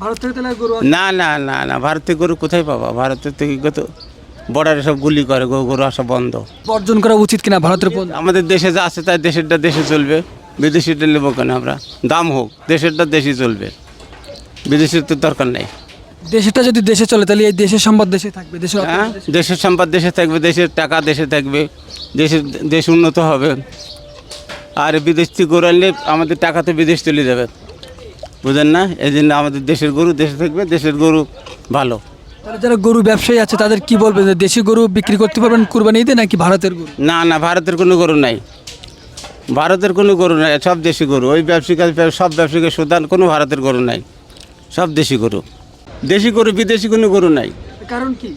ভারত থেকে তাহলে গরু না না না না ভারতে গরু কোথায় পাবা? ভারতের থেকে কত বর্ডারে সব গুলি করে গরু গরু আসা বন্ধ। বর্জন করা উচিত কিনা ভারতের আমাদের দেশে যা আছে তাই দেশেরটা দেশে চলবে। বিদেশিটা নেব কেন আমরা? দাম হোক দেশেরটা দেশে চলবে। বিদেশের তো দরকার নেই। দেশটা যদি দেশে চলে তাহলে এই দেশের সম্পদ দেশে থাকবে দেশের হ্যাঁ? দেশে- দেশের সম্পদ দেশে থাকবে দেশের টাকা দেশে থাকবে দেশের দেশ উন্নত হবে। আর বিদেশ থেকে গরু আনলে আমাদের টাকা তো বিদেশ চলে যাবে। বুঝেন না? এই জন্য আমাদের দেশের গরু দেশে থাকবে দেশের গরু ভালো। তাহলে যারা গরু ব্যবসায়ী আছে তাদের কি বলবেন যে দেশি গরু বিক্রি করতে পারবেন কুরবানি ঈদে নাকি ভারতের গরু? না না ভারতের কোনো গরু নাই। ভারতের কোনো গরু নাই সব দেশি গরু। ওই ব্যবসায়িক সব ব্যবসায়িকের সুদান কোনো ভারতের গরু নাই। সব দেশি গরু। দেশি গরু বিদেশি কোনো গরু নাই। কারণ কি?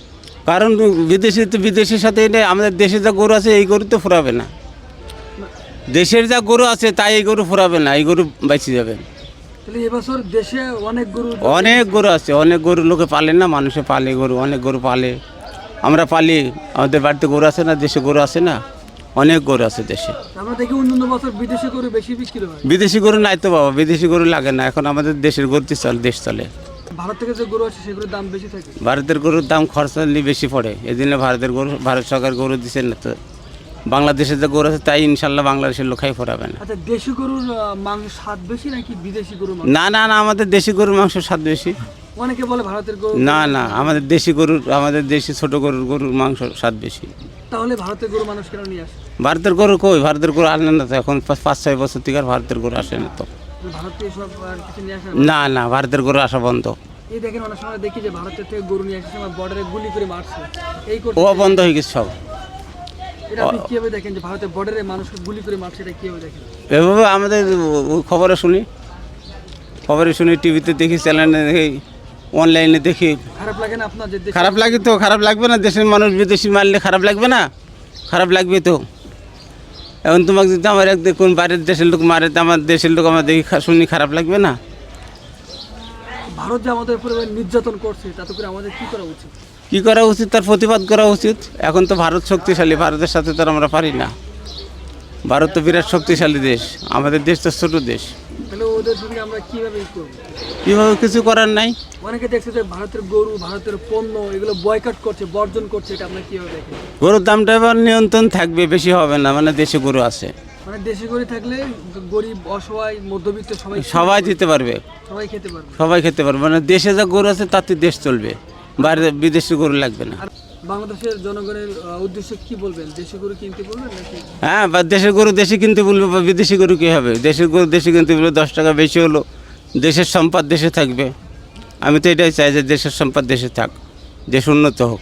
কারণ বিদেশি তো বিদেশের সাথে এটা আমাদের দেশে যা গরু আছে এই গরু তো ফুরাবে না। দেশের যা গরু আছে তাই এই গরু ফুরাবে না এই গরু বেঁচে যাবে। দেশে অনেক গরু অনেক গরু আছে অনেক গরু লোকে পালে না মানুষে পালে গরু অনেক গরু পালে। আমরা পালি আমাদের বাড়িতে গরু আছে না দেশে গরু আছে না অনেক গরু আছে দেশে। আমরা দেখি অন্যান্য বছর বিদেশি গরু বেশি বিক্রি হয়। বিদেশি গরু নাই তো বাবা বিদেশি গরু লাগে না এখন আমাদের দেশের গরুতে চলে দেশ চলে। ভারত থেকে যে গরু আছে সেগুলোর দাম বেশি থাকে। ভারতের গরুর দাম খরচা বেশি পড়ে এদিনে ভারতের গরু ভারত সরকার গরু দিচ্ছে না তো। বাংলাদেশের যে গরু আছে তাই ইনশাল্লাহ বাংলাদেশের লোকাই ফোরাবে না। আচ্ছা দেশি গরুর মাংস স্বাদ বেশি নাকি বিদেশি গরুর মাংস? না না না আমাদের দেশি গরুর মাংস স্বাদ বেশি। অনেকে বলে ভারতের গরু না না আমাদের দেশি গরুর আমাদের দেশি ছোট গরুর গরুর মাংস স্বাদ বেশি। তাহলে ভারতের গরু মানুষ কেন নিয়ে আসে? ভারতের গরু কই? ভারতের গরু আসে না তো এখন পাঁচ- পাঁচ ছয় বছর থেকে আর ভারতের গরু আসে না তো। আসে না। না ভারতের গরু আসা বন্ধ। এই দেখেন অনেক সময় দেখি যে ভারতের থেকে গরু নিয়ে আসার সময় বর্ডারে গুলি করে মারছে। এই ও বন্ধ হয়ে গেছে সব। দেখেন যে ভারতের বর্ডারে মানুষকে গুলি করে মারছে এটা কীভাবে দেখেন? এভাবে আমাদের খবরে শুনি। খবরে শুনি টিভিতে দেখি চ্যানেলে দেখি অনলাইনে দেখি। খারাপ লাগে না আপনার খারাপ লাগে তো খারাপ লাগবে না। দেশের মানুষ বিদেশি মারলে খারাপ লাগবে না? খারাপ লাগবে তো। এখন তোমাকে যদি আমার এক কোন বাইরের দেশের লোক মারে তো আমার দেশের লোক আমার দেখি শুনি খারাপ লাগবে না? ভারত যে আমাদের উপরে নির্যাতন করছে তাতে করে আমাদের কী করা উচিত? কি করা উচিত? তার প্রতিবাদ করা উচিত। এখন তো ভারত শক্তিশালী ভারতের সাথে তো আমরা পারি না। ভারত তো বিরাট শক্তিশালী দেশ আমাদের দেশ তো ছোট দেশ। তাহলে ওদের সঙ্গে আমরা কীভাবে ই করব? কীভাবে কিছু করার নাই। অনেকে দেখছে যে ভারতের গরু ভারতের পণ্য এগুলো বয়কট করছে বর্জন করছে এটা আমরা কীভাবে দেখি গরুর দামটা এবার নিয়ন্ত্রণ থাকবে বেশি হবে না মানে দেশে গরু আছে। মানে দেশি গরু থাকলে গরিব অসহায় মধ্যবিত্ত সবাই সবাই দিতে পারবে। সবাই খেতে পারবে। সবাই খেতে পারবে। মানে দেশে যা গরু আছে তাতে দেশ চলবে। বাইরে বিদেশি গরু লাগবে না। বাংলাদেশের জনগণের উদ্দেশ্যে কি বলবেন? দেশি গরু কিনতে বলবেন হ্যাঁ বা দেশের গরু দেশে কিনতে বলবে বা বিদেশি গরু কী হবে? দেশের গরু দেশে কিনতে বলবে দশ টাকা বেশি হলো দেশের সম্পদ দেশে থাকবে। আমি তো এটাই চাই যে দেশের সম্পদ দেশে থাক দেশ উন্নত হোক।